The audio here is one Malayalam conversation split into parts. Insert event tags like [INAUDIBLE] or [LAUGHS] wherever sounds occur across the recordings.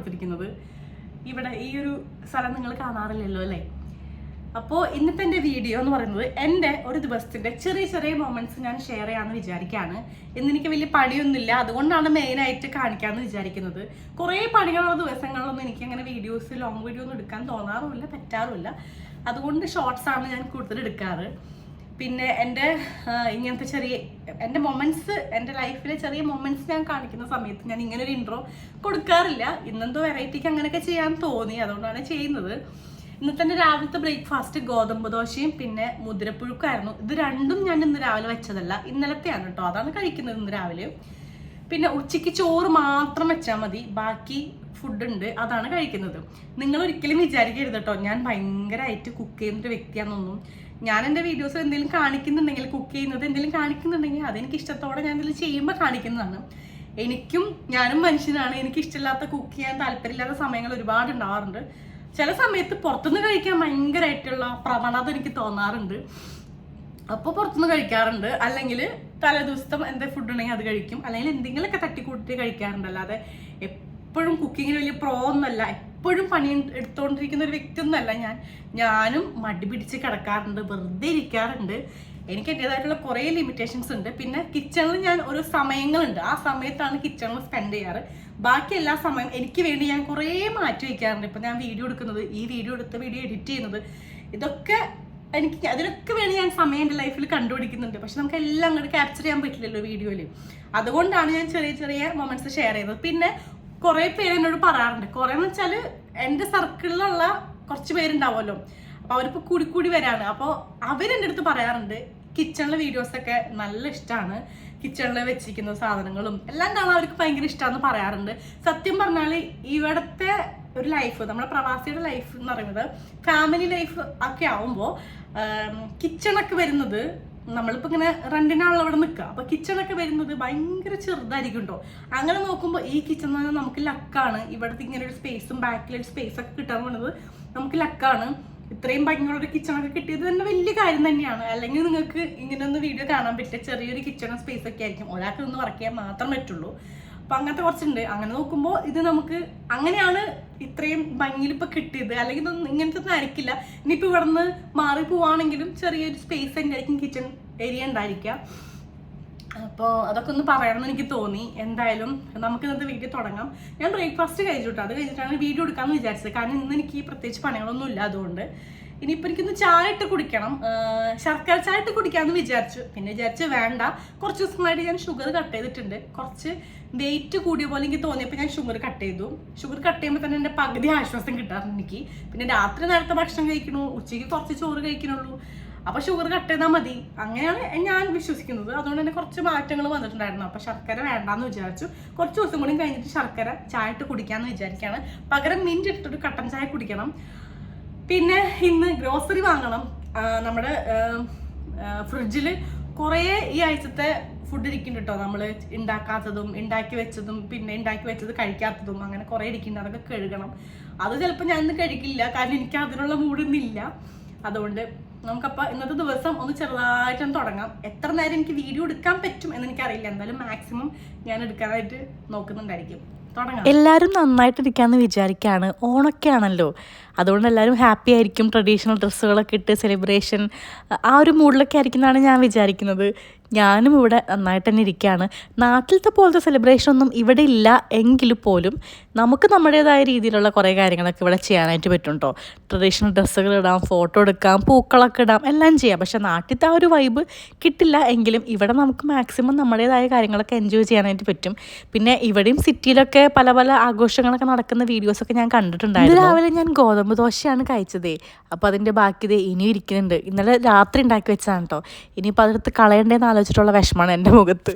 എടുത്തിരിക്കുന്നത് ഇവിടെ ഈ ഒരു സ്ഥലം നിങ്ങൾ കാണാറില്ലല്ലോ അല്ലേ? അപ്പോൾ ഇന്നത്തെ എന്റെ വീഡിയോ എന്ന് പറയുന്നത് എന്റെ ഒരു ദിവസത്തിന്റെ ചെറിയ ചെറിയ മൊമെന്റ്സ് ഞാൻ ഷെയർ ചെയ്യാമെന്ന് വിചാരിക്കുകയാണ്. ഇന്ന് എനിക്ക് വലിയ പണിയൊന്നുമില്ല. അതുകൊണ്ടാണ് മെയിനായിട്ട് കാണിക്കാമെന്ന് വിചാരിക്കുന്നത്. കുറേ പണികളുള്ള ദിവസങ്ങളിലൊന്നും എനിക്ക് അങ്ങനെ വീഡിയോസ് ലോങ് വീഡിയോ ഒന്നും എടുക്കാൻ തോന്നാറുമില്ല പറ്റാറുമില്ല. അതുകൊണ്ട് ഷോർട്സ് ആണ് ഞാൻ കൂടുതൽ എടുക്കാറ്. പിന്നെ എന്റെ ഇങ്ങനത്തെ ചെറിയ എന്റെ മൊമെന്റ്സ് എന്റെ ലൈഫിലെ ചെറിയ മൊമെന്റ്സ് ഞാൻ കാണിക്കുന്ന സമയത്ത് ഞാൻ ഇങ്ങനെ ഒരു ഇൻട്രോ കൊടുക്കാറില്ല. ഇന്നെന്തോ വെറൈറ്റിക്ക് അങ്ങനെയൊക്കെ ചെയ്യാൻ തോന്നി. അതുകൊണ്ടാണ് ചെയ്യുന്നത്. ഇന്നത്തെ എന്റെ രാവിലത്തെ ബ്രേക്ക്ഫാസ്റ്റ് ഗോതമ്പ് ദോശയും പിന്നെ മുതിരപ്പുഴുക്കായിരുന്നു. ഇത് രണ്ടും ഞാൻ ഇന്ന് രാവിലെ വെച്ചതല്ല. ഇന്നലത്തെയാണ് കേട്ടോ. അതാണ് കഴിക്കുന്നത് ഇന്ന് രാവിലെ. പിന്നെ ഉച്ചയ്ക്ക് ചോറ് മാത്രം വെച്ചാൽ മതി. ബാക്കി ഫുഡ് ഉണ്ട്. അതാണ് കഴിക്കുന്നത്. നിങ്ങൾ ഒരിക്കലും വിചാരിക്കരുത് കേട്ടോ. ഞാൻ ഭയങ്കരമായിട്ട് കുക്ക് ചെയ്യുന്ന ഒരു വ്യക്തിയാണെന്നൊന്നും. ഞാൻ എന്റെ വീഡിയോസ് എന്തെങ്കിലും കാണിക്കുന്നുണ്ടെങ്കിൽ കുക്ക് ചെയ്യുന്നത് എന്തെങ്കിലും കാണിക്കുന്നുണ്ടെങ്കിൽ അതെനിക്ക് ഇഷ്ടത്തോടെ ഞാൻ എന്തെങ്കിലും ചെയ്യുമ്പോൾ കാണിക്കുന്നതാണ്. എനിക്കും ഞാനും മനുഷ്യനാണ്. എനിക്ക് ഇഷ്ടമില്ലാത്ത കുക്ക് ചെയ്യാൻ താല്പര്യമില്ലാത്ത സമയങ്ങൾ ഒരുപാട് ഉണ്ടാവാറുണ്ട്. ചില സമയത്ത് പുറത്തുനിന്ന് കഴിക്കാൻ ഭയങ്കരമായിട്ടുള്ള പ്രവണത എനിക്ക് തോന്നാറുണ്ട്. അപ്പോൾ പുറത്തുനിന്ന് കഴിക്കാറുണ്ട്. അല്ലെങ്കിൽ തലേ ദിവസത്തെ എന്താ ഫുഡ് ഉണ്ടെങ്കിൽ അത് കഴിക്കും. അല്ലെങ്കിൽ എന്തെങ്കിലുമൊക്കെ തട്ടിക്കൂട്ടി കഴിക്കാറുണ്ട്. അല്ലാതെ എപ്പോഴും കുക്കിങ്ങിന് വലിയ പ്രോ ഒന്നല്ല എപ്പോഴും പണി എടുത്തുകൊണ്ടിരിക്കുന്ന ഒരു വ്യക്തിയൊന്നുമല്ല ഞാൻ. ഞാനും മടി പിടിച്ച് കിടക്കാറുണ്ട് വെറുതെ ഇരിക്കാറുണ്ട്. എനിക്ക് എന്റെതായിട്ടുള്ള കുറേ ലിമിറ്റേഷൻസ് ഉണ്ട്. പിന്നെ കിച്ചണിൽ ഞാൻ ഒരു സമയങ്ങളുണ്ട്. ആ സമയത്താണ് കിച്ചണിൽ സ്പെൻഡ് ചെയ്യാറ്. ബാക്കി എല്ലാ സമയം എനിക്ക് വേണ്ടി ഞാൻ കുറേ മാറ്റി വയ്ക്കാറുണ്ട്. ഇപ്പം ഞാൻ വീഡിയോ എടുക്കുന്നത് ഈ വീഡിയോ എടുത്ത് വീഡിയോ എഡിറ്റ് ചെയ്യുന്നത്. ഇതൊക്കെ എനിക്ക് അതിനൊക്കെ വേണ്ടി ഞാൻ സമയം എന്റെ ലൈഫിൽ കണ്ടുപിടിക്കുന്നുണ്ട്. പക്ഷെ നമുക്ക് എല്ലാം അങ്ങോട്ട് ക്യാപ്ചർ ചെയ്യാൻ പറ്റില്ലല്ലോ വീഡിയോയിൽ അതുകൊണ്ടാണ് ഞാൻ ചെറിയ ചെറിയ മൊമെന്റ്സ് ഷെയർ ചെയ്യുന്നത്. പിന്നെ കുറേ പേര് എന്നോട് പറയാറുണ്ട്. കുറേ എന്ന് വെച്ചാൽ എന്റെ സർക്കിളിലുള്ള കുറച്ച് പേരുണ്ടാവുമല്ലോ. അപ്പോൾ അവരിപ്പോൾ കൂടി കൂടി വരാണ്. അപ്പോൾ അവരെന്റെ അടുത്ത് പറയാറുണ്ട് കിച്ചണിലെ വീഡിയോസൊക്കെ നല്ല ഇഷ്ടമാണ് കിച്ചണിൽ വെച്ചിരിക്കുന്ന സാധനങ്ങളും എല്ലാം കാണാൻ അവർക്ക് ഭയങ്കര ഇഷ്ടമാണെന്ന് പറയാറുണ്ട്. സത്യം പറഞ്ഞാൽ ഇവിടുത്തെ ഒരു ലൈഫ് നമ്മുടെ പ്രവാസിയുടെ ലൈഫ് എന്ന് പറയുന്നത് ഫാമിലി ലൈഫ് ഒക്കെ ആവുമ്പോൾ കിച്ചണൊക്കെ വരുന്നത് നമ്മളിപ്പോൾ ഇങ്ങനെ റെന്റിനാണല്ലോ അവിടെ നിൽക്കുക അപ്പോൾ കിച്ചണൊക്കെ വരുന്നത് ഭയങ്കര ചെറുതായിരിക്കും കേട്ടോ അങ്ങനെ നോക്കുമ്പോൾ ഈ കിച്ചൺ എന്ന് പറഞ്ഞാൽ നമുക്ക് ലക്കാണ്. ഇവിടുത്തെ ഇങ്ങനെ ഒരു സ്പേസും ബാക്കിലൊരു സ്പേസ് ഒക്കെ കിട്ടാൻ പോകുന്നത് നമുക്ക് ലക്കാണ്. ഇത്രയും ഭംഗിയുള്ളൊരു കിച്ചണൊക്കെ കിട്ടിയത് തന്നെ വലിയ കാര്യം തന്നെയാണ്. അല്ലെങ്കിൽ നിങ്ങൾക്ക് ഇങ്ങനെ ഒന്ന് വീഡിയോ കാണാൻ പറ്റിയ ചെറിയൊരു കിച്ചണും സ്പേസ് ഒക്കെ ആയിരിക്കും. ഒരാൾക്ക് ഒന്ന് വർക്ക് ചെയ്യാൻ മാത്രം പറ്റുള്ളൂ. അപ്പൊ അങ്ങനത്തെ കുറച്ചുണ്ട്. അങ്ങനെ നോക്കുമ്പോൾ ഇത് നമുക്ക് അങ്ങനെയാണ് ഇത്രയും ഭംഗിയിൽ ഇപ്പൊ കിട്ടിയത്. അല്ലെങ്കിൽ ഇതൊന്നും ഇങ്ങനത്തെ ഒന്നും ആയിരിക്കില്ല. ഇനിയിപ്പോ ഇവിടെ നിന്ന് മാറി പോവാണെങ്കിലും ചെറിയൊരു സ്പേസ് തന്നെ ആയിരിക്കും കിച്ചൺ ഏരിയ ഉണ്ടായിരിക്കുക. അപ്പോൾ അതൊക്കെ ഒന്ന് പറയണമെന്ന് എനിക്ക് തോന്നി. എന്തായാലും നമുക്ക് ഇന്നത്തെ വീഡിയോ തുടങ്ങാം. ഞാൻ ബ്രേക്ക്ഫാസ്റ്റ് കഴിച്ചിട്ടോ അത് കഴിഞ്ഞിട്ടാണ് വീഡിയോ എടുക്കാമെന്ന് വിചാരിച്ചത്. കാരണം ഇന്ന് എനിക്ക് പ്രത്യേകിച്ച് പണികളൊന്നും ഇല്ല അതുകൊണ്ട്. ഇനിയിപ്പോൾ എനിക്കൊന്ന് ചായ ഇട്ട് കുടിക്കണം. ശർക്കര ചായ ഇട്ട് കുടിക്കാമെന്ന് വിചാരിച്ചു. പിന്നെ വിചാരിച്ചു വേണ്ട. കുറച്ച് ദിവസങ്ങളായിട്ട് ഞാൻ ഷുഗർ കട്ട് ചെയ്തിട്ടുണ്ട്. കുറച്ച് വെയിറ്റ് കൂടിയ പോലെ എനിക്ക് തോന്നിയപ്പോൾ ഞാൻ ഷുഗർ കട്ട് ചെയ്തു. ഷുഗർ കട്ട് ചെയ്യുമ്പോൾ തന്നെ എന്റെ പകുതി ആശ്വാസം കിട്ടാറുണ്ട് എനിക്ക്. പിന്നെ രാത്രി നേരത്തെ ഭക്ഷണം കഴിക്കണു ഉച്ചയ്ക്ക് കുറച്ച് ചോറ് കഴിക്കണുള്ളൂ. അപ്പോൾ ഷുഗർ കട്ട് ചെയ്താൽ മതി. അങ്ങനെയാണ് ഞാൻ വിശ്വസിക്കുന്നത്. അതുകൊണ്ട് തന്നെ കുറച്ച് മാറ്റങ്ങൾ വന്നിട്ടുണ്ടായിരുന്നു. അപ്പോൾ ശർക്കര വേണ്ടാന്ന് വിചാരിച്ചു. കുറച്ച് ദിവസം കൂടി കഴിഞ്ഞിട്ട് ശർക്കര ചായ ഇട്ട് കുടിക്കാന്ന് വിചാരിക്കുകയാണ് പകരം മിന്റ് ഇട്ടിട്ട് കട്ടൻ ചായ കുടിക്കണം. പിന്നെ ഇന്ന് ഗ്രോസറി വാങ്ങണം. നമ്മുടെ ഫ്രിഡ്ജിൽ കുറേ ഈ ആഴ്ചത്തെ ഫുഡ് ഇരിക്കുന്നുണ്ട് കേട്ടോ നമ്മൾ ഉണ്ടാക്കാത്തതും ഉണ്ടാക്കി വെച്ചതും പിന്നെ ഉണ്ടാക്കി വെച്ചത് കഴിക്കാത്തതും അങ്ങനെ കുറേ ഇരിക്കുന്നുണ്ട്. അതൊക്കെ കഴുകണം. അത് ചിലപ്പോൾ ഞാൻ ഇന്ന് കഴിക്കില്ല കാരണം എനിക്ക് അതിനുള്ള മൂടൊന്നില്ല അതുകൊണ്ട് നമുക്കപ്പോൾ ഇന്നത്തെ ദിവസം ഒന്ന് ചെറുതായിട്ടൊന്ന് തുടങ്ങാം. എത്ര നേരം എനിക്ക് വീഡിയോ എടുക്കാൻ പറ്റും എന്ന് എനിക്കറിയില്ല. എന്തായാലും മാക്സിമം ഞാൻ എടുക്കാനായിട്ട് നോക്കുന്നുണ്ടായിരിക്കും. എല്ലാവരും നന്നായിട്ടിരിക്കാമെന്ന് വിചാരിക്കുകയാണ് ഓണൊക്കെ ആണല്ലോ അതുകൊണ്ട് എല്ലാവരും ഹാപ്പി ആയിരിക്കും. ട്രഡീഷണൽ ഡ്രസ്സുകളൊക്കെ ഇട്ട് സെലിബ്രേഷൻ ആ ഒരു മൂഡിലൊക്കെ ആയിരിക്കും എന്നാണ് ഞാൻ വിചാരിക്കുന്നത്. ഞാനും ഇവിടെ നന്നായിട്ട് തന്നെ ഇരിക്കുകയാണ് നാട്ടിലത്തെ പോലത്തെ സെലിബ്രേഷൻ ഒന്നും ഇവിടെ ഇല്ല എങ്കിൽ പോലും നമുക്ക് നമ്മുടേതായ രീതിയിലുള്ള കുറേ കാര്യങ്ങളൊക്കെ ഇവിടെ ചെയ്യാനായിട്ട് പറ്റും കേട്ടോ ട്രഡീഷണൽ ഡ്രസ്സുകൾ ഇടാം ഫോട്ടോ എടുക്കാം പൂക്കളൊക്കെ ഇടാം എല്ലാം ചെയ്യാം. പക്ഷേ നാട്ടിലത്തെ ആ ഒരു വൈബ് കിട്ടില്ല എങ്കിലും ഇവിടെ നമുക്ക് മാക്സിമം നമ്മുടേതായ കാര്യങ്ങളൊക്കെ എൻജോയ് ചെയ്യാനായിട്ട് പറ്റും. പിന്നെ ഇവിടെയും സിറ്റിയിലൊക്കെ പല പല ആഘോഷങ്ങളൊക്കെ നടക്കുന്ന വീഡിയോസൊക്കെ ഞാൻ കണ്ടിട്ടുണ്ടായിരുന്നു. രാവിലെ ഞാൻ ഗോതമ്പ് ദോശയാണ് കഴിച്ചതേ. അപ്പോൾ അതിന്റെ ബാക്കി ദേ ഇനിയും ഇരിക്കുന്നുണ്ട്. ഇന്നലെ രാത്രി ഉണ്ടാക്കി വെച്ചതാണ് കേട്ടോ ഇനിയിപ്പോൾ അതെടുത്ത് കളയണ്ടേന്ന് ആലോചിച്ചിട്ടുള്ള വിഷമമാണ് എന്റെ മുഖത്ത്.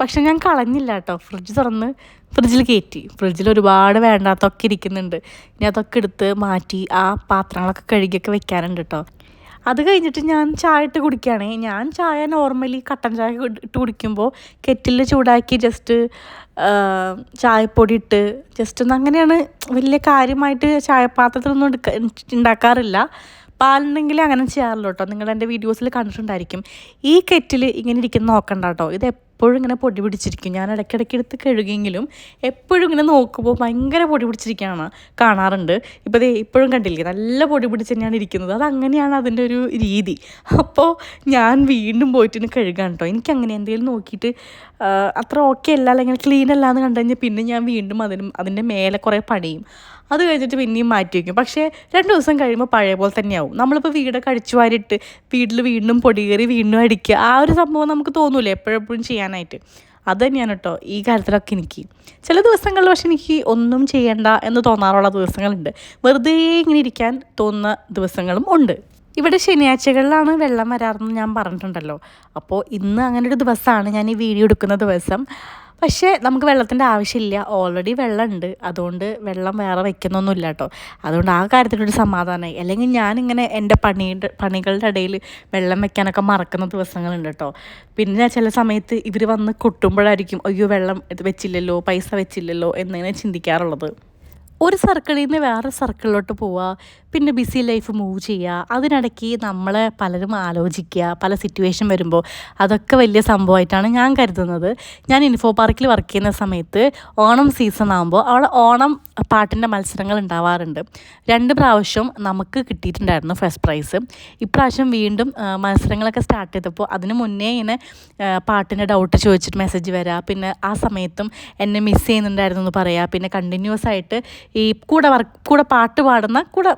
പക്ഷെ ഞാൻ കളഞ്ഞില്ല കേട്ടോ. ഫ്രിഡ്ജ് തുറന്ന് ഫ്രിഡ്ജിൽ കയറ്റി. ഫ്രിഡ്ജിൽ ഒരുപാട് വേണ്ടാത്തൊക്കെ ഇരിക്കുന്നുണ്ട്. ഞാൻ അതൊക്കെ എടുത്ത് മാറ്റി ആ പാത്രങ്ങളൊക്കെ കഴുകിയൊക്കെ വെക്കാനുണ്ട് കേട്ടോ. അത് കഴിഞ്ഞിട്ട് ഞാൻ ചായ ഇട്ട് കുടിക്കുകയാണേ. ഞാൻ ചായ നോർമലി കട്ടൻ ചായ ഇട്ട് കുടിക്കുമ്പോൾ കെറ്റിൽ ചൂടാക്കി ജസ്റ്റ് ചായപ്പൊടി ഇട്ട് ജസ്റ്റ് ഒന്ന് അങ്ങനെയാണ് വലിയ കാര്യമായിട്ട് ചായപാത്രത്തിലൊന്നും എടുക്ക ഉണ്ടാക്കാറില്ല പാലുണ്ടെങ്കിൽ അങ്ങനെ ചെയ്യാറില്ല കേട്ടോ നിങ്ങൾ എന്റെ വീഡിയോസിൽ കണ്ടിട്ടുണ്ടായിരിക്കും. ഈ കെറ്റിൽ ഇങ്ങനെ ഇരിക്കുന്ന നോക്കണ്ട കേട്ടോ ഇത് എപ്പോഴും ഇങ്ങനെ പൊടി പിടിച്ചിരിക്കും. ഞാൻ ഇടയ്ക്കിടയ്ക്ക് എടുത്ത് കഴുകിയെങ്കിലും എപ്പോഴും ഇങ്ങനെ നോക്കുമ്പോൾ ഭയങ്കര പൊടി പിടിച്ചിരിക്കുകയാണ് കാണാറുണ്ട്. ഇപ്പോൾ ദേ ഇപ്പോഴും കണ്ടില്ലേ നല്ല പൊടി പിടിച്ച് തന്നെയാണ് ഇരിക്കുന്നത്. അത് അങ്ങനെയാണ് അതിന്റെ ഒരു രീതി. അപ്പോൾ ഞാൻ വീണ്ടും പോയിട്ട് ഇനി കഴുകാൻ കേട്ടോ എനിക്ക് അങ്ങനെ എന്തെങ്കിലും നോക്കിയിട്ട് അത്ര ഓക്കെ അല്ല അല്ലെങ്കിൽ ക്ലീൻ അല്ല എന്ന് കണ്ടു കഴിഞ്ഞാൽ പിന്നെ ഞാൻ വീണ്ടും അതിന് അതിന്റെ മേലെ കുറേ പണിയും. അത് കഴിഞ്ഞിട്ട് പിന്നെയും മാറ്റി വയ്ക്കും. പക്ഷേ രണ്ട് ദിവസം കഴിയുമ്പോൾ പഴയ പോലെ തന്നെയാവും. നമ്മളിപ്പോൾ വീടൊക്കെ അടിച്ചു വാരിയിട്ട് വീട്ടിൽ വീണ്ടും പൊടി കയറി വീണ്ടും അടിക്കുക. ആ ഒരു സംഭവം നമുക്ക് തോന്നൂലേ എപ്പോഴെപ്പോഴും ചെയ്യാനായിട്ട്. അത് തന്നെയാണ് കേട്ടോ ഈ കാര്യത്തിലൊക്കെ എനിക്ക്. ചില ദിവസങ്ങളിൽ പക്ഷെ എനിക്ക് ഒന്നും ചെയ്യണ്ട എന്ന് തോന്നാറുള്ള ദിവസങ്ങളുണ്ട്. വെറുതെ ഇങ്ങനെ ഇരിക്കാൻ തോന്നുന്ന ദിവസങ്ങളും ഉണ്ട്. ഇവിടെ ശനിയാഴ്ചകളിലാണ് വെള്ളം വരാറെന്ന് ഞാൻ പറഞ്ഞിട്ടുണ്ടല്ലോ. അപ്പോൾ ഇന്ന് അങ്ങനെ ഒരു ദിവസമാണ് ഞാൻ ഈ വീഡിയോ എടുക്കുന്ന ദിവസം. പക്ഷേ നമുക്ക് വെള്ളത്തിന്റെ ആവശ്യമില്ല. ഓൾറെഡി വെള്ളമുണ്ട്. അതുകൊണ്ട് വെള്ളം വേറെ വെക്കുന്നൊന്നുമില്ല കേട്ടോ. അതുകൊണ്ട് ആ കാര്യത്തിലൊരു സമാധാനമായി അല്ലെങ്കിൽ ഞാനിങ്ങനെ എന്റെ പണിയുടെ പണികളുടെ ഇടയിൽ വെള്ളം വെക്കാനൊക്കെ മറക്കുന്ന ദിവസങ്ങളുണ്ട് കേട്ടോ. പിന്നെ ചില സമയത്ത് ഇവർ വന്ന് കൊട്ടുമ്പോഴായിരിക്കും അയ്യോ വെള്ളം വെച്ചില്ലല്ലോ പൈസ വെച്ചില്ലല്ലോ എന്നിങ്ങനെ ചിന്തിക്കാറുള്ളത്. ഒരു സർക്കിളിൽ നിന്ന് വേറെ സർക്കിളിലോട്ട് പോവുക പിന്നെ ബിസി ലൈഫ് മൂവ് ചെയ്യുക അതിനിടയ്ക്ക് നമ്മൾ പലരും ആലോചിക്കുക പല സിറ്റുവേഷൻ വരുമ്പോൾ അതൊക്കെ വലിയ സംഭവമായിട്ടാണ് ഞാൻ കരുതുന്നത്. ഞാൻ ഇൻഫോ പാർക്കിൽ വർക്ക് ചെയ്യുന്ന സമയത്ത് ഓണം സീസൺ ആകുമ്പോൾ അവിടെ ഓണം പാട്ടിന്റെ മത്സരങ്ങൾ ഉണ്ടാവാറുണ്ട്. രണ്ട് പ്രാവശ്യം നമുക്ക് കിട്ടിയിട്ടുണ്ടായിരുന്നു ഫസ്റ്റ് പ്രൈസ് ഇപ്രാവശ്യം വീണ്ടും മത്സരങ്ങളൊക്കെ സ്റ്റാർട്ട് ചെയ്തപ്പോൾ അതിന് മുന്നേ ഇങ്ങനെ പാട്ടിന്റെ ഡൗട്ട് ചോദിച്ചിട്ട് മെസ്സേജ് വരിക പിന്നെ ആ സമയത്തും എന്നെ മിസ് ചെയ്യുന്നുണ്ടായിരുന്നു എന്ന് പറയുക പിന്നെ കണ്ടിന്യൂസ് ആയിട്ട് ഈ കൂടെ വർക്ക് കൂടെ പാട്ട് പാടുന്ന കൂടെ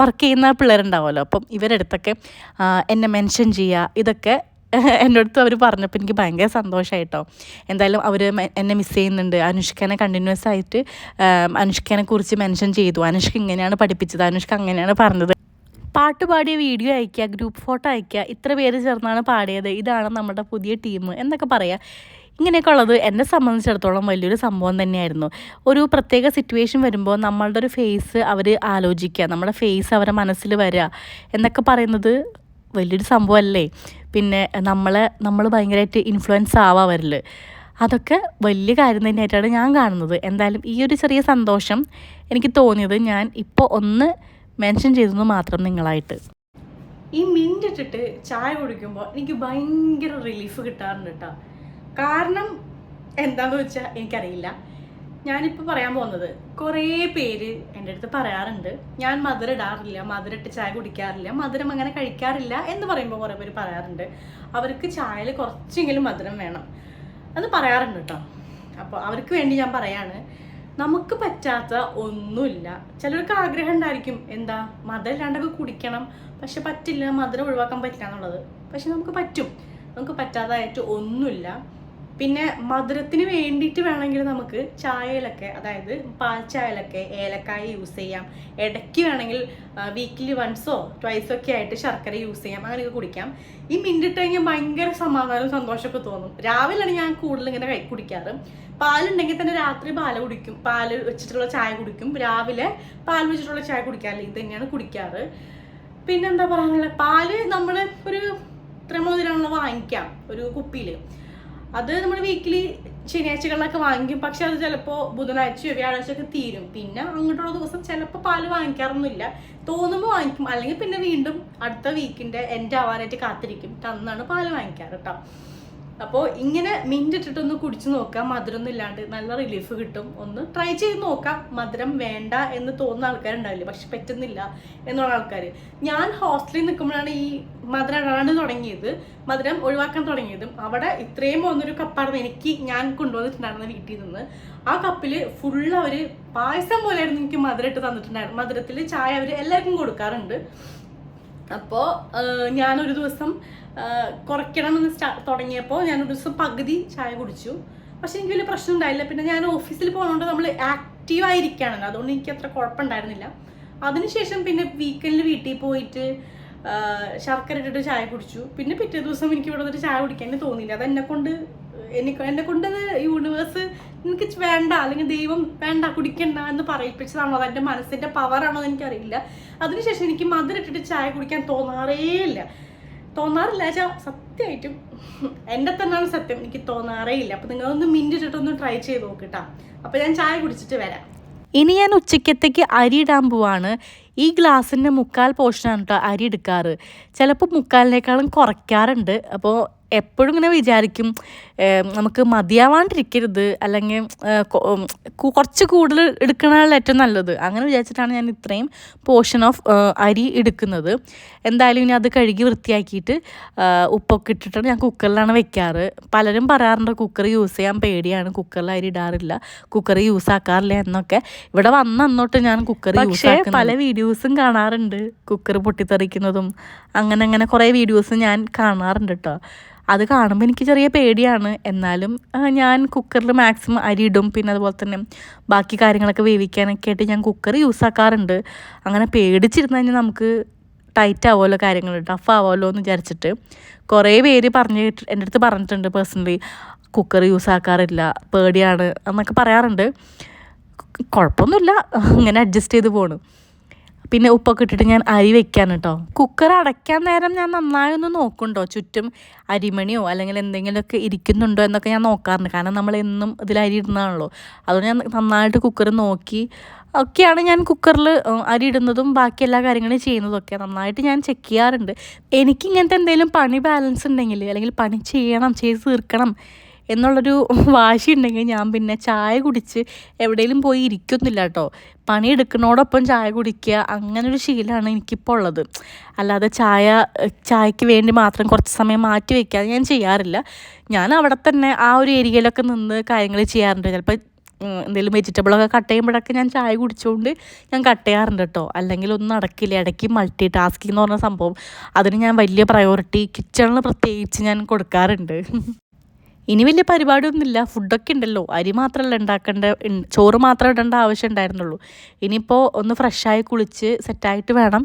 വർക്ക് ചെയ്യുന്ന പിള്ളേരുണ്ടാവുമല്ലോ. അപ്പം ഇവരടുത്തൊക്കെ എന്നെ മെൻഷൻ ചെയ്യുക ഇതൊക്കെ [LAUGHS] എന്റെ അടുത്ത് അവർ പറഞ്ഞപ്പോൾ എനിക്ക് ഭയങ്കര സന്തോഷമായിട്ടോ എന്തായാലും അവർ എന്നെ മിസ് ചെയ്യുന്നുണ്ട്. അനുഷ്കനെ കണ്ടിന്യൂസ് ആയിട്ട് അനുഷ്കനെ കുറിച്ച് മെൻഷൻ ചെയ്തു. അനുഷ്ക ഇങ്ങനെയാണ് പഠിപ്പിച്ചത്. അനുഷ്ക അങ്ങനെയാണ് പറഞ്ഞത്. പാട്ട് പാടിയ വീഡിയോ അയക്കുക ഗ്രൂപ്പ് ഫോട്ടോ അയക്കുക ഇത്ര പേര് ചേർന്നാണ് പാടിയത്. ഇതാണ് നമ്മുടെ പുതിയ ടീം എന്നൊക്കെ പറയാം. ഇങ്ങനെയൊക്കെ ഉള്ളത് എന്നെ സംബന്ധിച്ചിടത്തോളം വലിയൊരു സംഭവം തന്നെയായിരുന്നു. ഒരു പ്രത്യേക സിറ്റുവേഷൻ വരുമ്പോൾ നമ്മളുടെ ഒരു ഫേസ് അവർ ആലോചിക്കുക നമ്മുടെ ഫേസ് അവരെ മനസ്സിൽ വരിക എന്നൊക്കെ പറയുന്നത് വലിയൊരു സംഭവമല്ലേ? പിന്നെ നമ്മളെ നമ്മൾ ഭയങ്കരമായിട്ട് ഇൻഫ്ലുവൻസ് ആവാം അവരിൽ അതൊക്കെ വലിയ കാര്യം തന്നെയായിട്ടാണ് ഞാൻ കാണുന്നത്. എന്തായാലും ഈ ഒരു ചെറിയ സന്തോഷം എനിക്ക് തോന്നിയത് ഞാൻ ഇപ്പോൾ ഒന്ന് മെൻഷൻ ചെയ്തെന്ന് മാത്രം നിങ്ങളായിട്ട്. ഈ മിന്റ് ഇട്ടിട്ട് ചായ കുടിക്കുമ്പോൾ എനിക്ക് ഭയങ്കര റിലീഫ് കിട്ടാറുണ്ട് കേട്ടോ കാരണം എന്താന്ന് വെച്ചാൽ എനിക്കറിയില്ല. ഞാനിപ്പോൾ പറയാൻ പോകുന്നത് കുറേ പേര് എന്റെ അടുത്ത് പറയാറുണ്ട്. ഞാൻ മധുരം ഇടാറില്ല മധുരം ഇട്ട് ചായ കുടിക്കാറില്ല മധുരം അങ്ങനെ കഴിക്കാറില്ല എന്ന് പറയുമ്പോൾ കുറേ പേര് പറയാറുണ്ട്. അവർക്ക് ചായയിൽ കുറച്ചെങ്കിലും മധുരം വേണം അത് പറയാറുണ്ട് കേട്ടോ അപ്പോൾ അവർക്ക് വേണ്ടി ഞാൻ പറയാണ് നമുക്ക് പറ്റാത്ത ഒന്നുമില്ല. ചിലർക്ക് ആഗ്രഹം ഉണ്ടായിരിക്കും എന്താ മധുരം ഇല്ലാണ്ടൊക്കെ കുടിക്കണം. പക്ഷെ പറ്റില്ല മധുരം ഒഴിവാക്കാൻ പറ്റില്ല എന്നുള്ളത്. പക്ഷെ നമുക്ക് പറ്റും. നമുക്ക് പറ്റാതായിട്ട് ഒന്നുമില്ല. പിന്നെ മധുരത്തിന് വേണ്ടിയിട്ട് വേണമെങ്കിൽ നമുക്ക് ചായയിലൊക്കെ അതായത് പാൽ ചായയിലൊക്കെ ഏലക്കായ യൂസ് ചെയ്യാം. ഇടയ്ക്ക് വേണമെങ്കിൽ വീക്കിലി വൺസോ ട്വൈസോ ഒക്കെ ആയിട്ട് ശർക്കര യൂസ് ചെയ്യാം. അങ്ങനെയൊക്കെ കുടിക്കാം. ഈ മിനിറ്റ് കഴിഞ്ഞാൽ ഭയങ്കര സമാധാനവും സന്തോഷമൊക്കെ തോന്നും. രാവിലെയാണ് ഞാൻ കൂടുതൽ ഇങ്ങനെ കുടിക്കാറ്. പാലുണ്ടെങ്കിൽ തന്നെ രാത്രി പാൽ കുടിക്കും. പാൽ വെച്ചിട്ടുള്ള ചായ കുടിക്കും. രാവിലെ പാൽ വെച്ചിട്ടുള്ള ചായ കുടിക്കാറില്ല. ഇത് തന്നെയാണ് കുടിക്കാറ്. പിന്നെന്താ പറയാനുള്ളത്? പാൽ നമ്മൾ ഒരു ഇത്ര മുതലാണല്ലോ വാങ്ങിക്കാം. ഒരു കുപ്പിയിൽ അത് നമ്മൾ വീക്കിലി ശനിയാഴ്ചകളിലൊക്കെ വാങ്ങിക്കും. പക്ഷെ അത് ചിലപ്പോൾ ബുധനാഴ്ചയോ വ്യാഴാഴ്ചയൊക്കെ തീരും. പിന്നെ അങ്ങോട്ടുള്ള ദിവസം ചിലപ്പോൾ പാൽ വാങ്ങിക്കാറൊന്നുമില്ല. തോന്നുമ്പോൾ വാങ്ങിക്കും. അല്ലെങ്കിൽ പിന്നെ വീണ്ടും അടുത്ത വീക്കിന്റെ എന്റെ ആവാനായിട്ട് കാത്തിരിക്കും. അന്നാണ് പാൽ വാങ്ങിക്കാറ് കേട്ടോ അപ്പോൾ ഇങ്ങനെ മിന്റ് ഇട്ടിട്ടൊന്ന് കുടിച്ചു നോക്കാം. മധുരമൊന്നും ഇല്ലാണ്ട് നല്ല റിലീഫ് കിട്ടും. ഒന്ന് ട്രൈ ചെയ്ത് നോക്കാം. മധുരം വേണ്ട എന്ന് തോന്നുന്ന ആൾക്കാരുണ്ടാവില്ലേ? പക്ഷെ പറ്റുന്നില്ല എന്നുള്ള ആൾക്കാർ ഞാൻ ഹോസ്റ്റലിൽ നിൽക്കുമ്പോഴാണ് ഈ മധുരം ഇടാണ്ട് തുടങ്ങിയത്. മധുരം ഒഴിവാക്കാൻ തുടങ്ങിയതും. അവിടെ ഇത്രയും പോകുന്നൊരു കപ്പായിരുന്നു എനിക്ക് ഞാൻ കൊണ്ടുവന്നിട്ടുണ്ടായിരുന്ന വീട്ടിൽ നിന്ന്. ആ കപ്പിൽ ഫുള്ള് അവർ പായസം പോലെയായിരുന്നു എനിക്ക് മധുരം ഇട്ട് തന്നിട്ടുണ്ടായിരുന്നു മധുരത്തിൽ ചായ അവർ എല്ലാവർക്കും കൊടുക്കാറുണ്ട്. അപ്പോൾ ഞാനൊരു ദിവസം കുറയ്ക്കണം എന്ന് സ്റ്റാ തുടങ്ങിയപ്പോൾ ഞാനൊരു ദിവസം പകുതി ചായ കുടിച്ചു. പക്ഷെ എനിക്ക് വലിയ പ്രശ്നം ഉണ്ടായില്ല. പിന്നെ ഞാൻ ഓഫീസിൽ പോകുന്നതുകൊണ്ട് നമ്മൾ ആക്റ്റീവ് ആയിരിക്കുകയാണല്ലോ. അതുകൊണ്ട് എനിക്ക് അത്ര കുഴപ്പമുണ്ടായിരുന്നില്ല. അതിനുശേഷം പിന്നെ വീക്കെൻഡിൽ വീട്ടിൽ പോയിട്ട് ശർക്കര ഇട്ടിട്ട് ചായ കുടിച്ചു. പിന്നെ പിറ്റേ ദിവസം എനിക്ക് ഇവിടെ വന്നിട്ട് ചായ കുടിക്കാൻ തോന്നിയില്ല. അത് എന്നെ കൊണ്ട് എനിക്ക് എന്നെ കൊണ്ടത് യൂണിവേഴ്സ് എനിക്ക് വേണ്ട അല്ലെങ്കിൽ ദൈവം വേണ്ട കുടിക്കണ്ട എന്ന് പറയിപ്പിച്ചതാണോ? അതെന്റെ മനസ്സിന്റെ പവറാണോ എന്ന് എനിക്കറിയില്ല. അതിനുശേഷം എനിക്ക് മധുരം ഇട്ടിട്ട് ചായ കുടിക്കാൻ തോന്നാറേ ഇല്ല. തോന്നാറില്ല വെച്ചാൽ സത്യമായിട്ടും എന്റെ തന്നെയാണ് സത്യം. എനിക്ക് തോന്നാറേ ഇല്ല. അപ്പം നിങ്ങളൊന്ന് മിന്റ് ഇട്ടിട്ടൊന്ന് ട്രൈ ചെയ്ത് നോക്കിട്ടാ. അപ്പം ഞാൻ ചായ കുടിച്ചിട്ട് വരാം. ഇനി ഞാൻ ഉച്ചക്കത്തേക്ക് അരി ഇടാൻ പോവാണ്. ഈ ഗ്ലാസിന്റെ മുക്കാൽ പോർഷനാണ് കേട്ടോ അരി എടുക്കാറ്. ചിലപ്പോൾ മുക്കാലിനേക്കാളും കുറയ്ക്കാറുണ്ട്. അപ്പോൾ എപ്പോഴും ഇങ്ങനെ വിചാരിക്കും നമുക്ക് മതിയാവാണ്ടിരിക്കരുത് അല്ലെങ്കിൽ കുറച്ച് കൂടുതൽ എടുക്കണതാണ് ഏറ്റവും നല്ലത്. അങ്ങനെ വിചാരിച്ചിട്ടാണ് ഞാൻ ഇത്രയും പോർഷൻ ഓഫ് അരി എടുക്കുന്നത്. എന്തായാലും ഇനി അത് കഴുകി വൃത്തിയാക്കിയിട്ട് ഉപ്പൊക്കെ ഇട്ടിട്ടാണ് ഞാൻ കുക്കറിലാണ് വെക്കാറ്. പലരും പറയാറുണ്ട് കുക്കർ യൂസ് ചെയ്യാൻ പേടിയാണ് കുക്കറിൽ അരി ഇടാറില്ല കുക്കർ യൂസ് ആക്കാറില്ല എന്നൊക്കെ. ഇവിടെ വന്ന അന്നോട്ട് ഞാൻ കുക്കർ യൂസ് പല വീഡിയോസും കാണാറുണ്ട് കുക്കർ പൊട്ടിത്തെറിക്കുന്നതും. അങ്ങനെ അങ്ങനെ കുറേ വീഡിയോസ് ഞാൻ കാണാറുണ്ട് കേട്ടോ അത് കാണുമ്പോൾ എനിക്ക് ചെറിയ പേടിയാണ്. എന്നാലും ഞാൻ കുക്കറിൽ മാക്സിമം അരി ഇടും. പിന്നെ അതുപോലെ തന്നെ ബാക്കി കാര്യങ്ങളൊക്കെ വേവിക്കാനൊക്കെ ആയിട്ട് ഞാൻ കുക്കർ യൂസ് ആക്കാറുണ്ട്. അങ്ങനെ പേടിച്ചിരുന്നു കഴിഞ്ഞാൽ നമുക്ക് ടൈറ്റ് ആവുമല്ലോ കാര്യങ്ങൾ ടഫ് ആവുമല്ലോ എന്ന് വിചാരിച്ചിട്ട് കുറേ പേര് പറഞ്ഞ് എന്റെ അടുത്ത് പറഞ്ഞിട്ടുണ്ട് പേഴ്സണലി കുക്കർ യൂസ് ആക്കാറില്ല പേടിയാണ് എന്നൊക്കെ പറയാറുണ്ട്. കുഴപ്പമൊന്നുമില്ല. അങ്ങനെ അഡ്ജസ്റ്റ് ചെയ്ത് പോണു. പിന്നെ ഉപ്പൊക്കെ ഇട്ടിട്ട് ഞാൻ അരി വെക്കാൻ കേട്ടോ കുക്കർ അടയ്ക്കാൻ നേരം ഞാൻ നന്നായി ഒന്ന് നോക്കുന്നുണ്ടോ? ചുറ്റും അരിമണിയോ അല്ലെങ്കിൽ എന്തെങ്കിലുമൊക്കെ ഇരിക്കുന്നുണ്ടോ എന്നൊക്കെ ഞാൻ നോക്കാറുണ്ട്. കാരണം നമ്മൾ എന്നും ഇതിൽ അരി ഇടുന്നതാണല്ലോ. അതുകൊണ്ട് ഞാൻ നന്നായിട്ട് കുക്കർ നോക്കി ഒക്കെയാണ് ഞാൻ കുക്കറിൽ അരി ഇടുന്നതും ബാക്കി എല്ലാ കാര്യങ്ങളും ചെയ്യുന്നതൊക്കെ നന്നായിട്ട് ഞാൻ ചെക്ക് ചെയ്യാറുണ്ട്. എനിക്ക് ഇങ്ങനത്തെ എന്തെങ്കിലും പണി ബാലൻസ് ഉണ്ടെങ്കിൽ അല്ലെങ്കിൽ പണി ചെയ്യണം ചെയ്ത് തീർക്കണം എന്നുള്ളൊരു [LAUGHS] വാശി ഉണ്ടെങ്കിൽ ഞാൻ പിന്നെ ചായ കുടിച്ച് എവിടെയെങ്കിലും പോയി ഇരിക്കുന്നില്ല കേട്ടോ. പണിയെടുക്കുന്നതോടൊപ്പം ചായ കുടിക്കുക അങ്ങനൊരു ശീലമാണ് എനിക്കിപ്പോൾ ഉള്ളത്. അല്ലാതെ ചായ ചായക്ക് വേണ്ടി മാത്രം കുറച്ച് സമയം മാറ്റി വയ്ക്കാതെ ഞാൻ ചെയ്യാറില്ല. ഞാൻ അവിടെ തന്നെ ആ ഒരു ഏരിയയിലൊക്കെ നിന്ന് കാര്യങ്ങൾ ചെയ്യാറുണ്ട്. ചിലപ്പോൾ എന്തെങ്കിലും വെജിറ്റബിളൊക്കെ കട്ട് ചെയ്യുമ്പോഴൊക്കെ ഞാൻ ചായ കുടിച്ചുകൊണ്ട് ഞാൻ കട്ട് ചെയ്യാറുണ്ട് കേട്ടോ. അല്ലെങ്കിൽ ഒന്നും നടക്കില്ല. ഇടയ്ക്ക് മൾട്ടി ടാസ്കിങ് എന്ന് പറഞ്ഞ സംഭവം. അതിന് ഞാൻ വലിയ പ്രയോറിറ്റി കിച്ചണിൽ പ്രത്യേകിച്ച് ഞാൻ കൊടുക്കാറുണ്ട്. [LAUGHS] ഇനി വലിയ പരിപാടിയൊന്നുമില്ല. ഫുഡൊക്കെ ഉണ്ടല്ലോ. അരി മാത്രമല്ല ഉണ്ടാക്കേണ്ട ചോറ് മാത്രം ഇടേണ്ട ആവശ്യം ഉണ്ടായിരുന്നുള്ളൂ. ഇനിയിപ്പോൾ ഒന്ന് ഫ്രഷായി കുളിച്ച് സെറ്റായിട്ട് വേണം.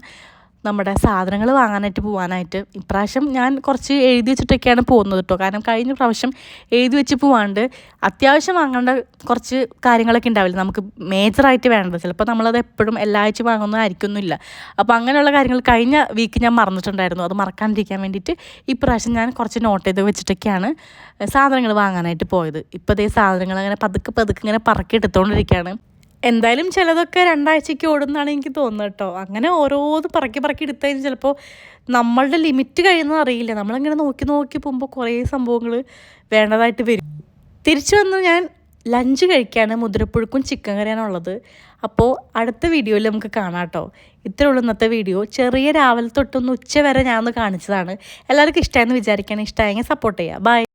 നമ്മുടെ സാധനങ്ങൾ വാങ്ങാനായിട്ട് പോകാനായിട്ട് ഇപ്രാവശ്യം ഞാൻ കുറച്ച് എഴുതി വെച്ചിട്ടൊക്കെയാണ് പോകുന്നത് കേട്ടോ കാരണം കഴിഞ്ഞ പ്രാവശ്യം എഴുതി വെച്ച് പോവാണ്ട് അത്യാവശ്യം വാങ്ങേണ്ട കുറച്ച് കാര്യങ്ങളൊക്കെ ഉണ്ടാവില്ല? നമുക്ക് മേജറായിട്ട് വേണ്ടത്. ചിലപ്പോൾ നമ്മളത് എപ്പോഴും എല്ലാ ആഴ്ച വാങ്ങുന്നതായിരിക്കുന്നില്ല അപ്പോൾ അങ്ങനെയുള്ള കാര്യങ്ങൾ കഴിഞ്ഞ വീക്ക് ഞാൻ മറന്നിട്ടുണ്ടായിരുന്നു. അത് മറക്കാണ്ടിരിക്കാൻ വേണ്ടിയിട്ട് ഇപ്രാവശ്യം ഞാൻ കുറച്ച് നോട്ട് ചെയ്ത് വെച്ചിട്ടൊക്കെയാണ് സാധനങ്ങൾ വാങ്ങാനായിട്ട് പോയത്. ഇപ്പോൾ സാധനങ്ങൾ അങ്ങനെ പതുക്കെ പതുക്കെ ഇങ്ങനെ പറക്കി എടുത്തുകൊണ്ടിരിക്കുകയാണ് എന്തായാലും ചിലതൊക്കെ രണ്ടാഴ്ചയ്ക്ക് ഓടുന്നതാണ് എനിക്ക് തോന്നുന്നത് കേട്ടോ. അങ്ങനെ ഓരോന്ന് പറക്കി പറക്കി എടുത്തതിന് ചിലപ്പോൾ നമ്മളുടെ ലിമിറ്റ് കഴിയുന്നത് അറിയില്ല. നമ്മളിങ്ങനെ നോക്കി നോക്കി പോകുമ്പോൾ കുറേ സംഭവങ്ങൾ വേണ്ടതായിട്ട് വരും. തിരിച്ചു വന്ന് ഞാൻ ലഞ്ച് കഴിക്കാണ് മുതിരപ്പുഴുക്കും ചിക്കൻ കറിയാണ് ഉള്ളത്. അപ്പോൾ അടുത്ത വീഡിയോയിൽ നമുക്ക് കാണാം കേട്ടോ. ഉള്ളൂ ഇന്നത്തെ വീഡിയോ. ചെറിയ രാവിലെ തൊട്ടൊന്ന് ഉച്ച വരെ ഞാൻ ഒന്ന് കാണിച്ചതാണ്. എല്ലാവർക്കും ഇഷ്ടമായെന്ന് വിചാരിക്കാൻ ഇഷ്ടമായെങ്കിൽ സപ്പോർട്ട് ചെയ്യുക. ബൈ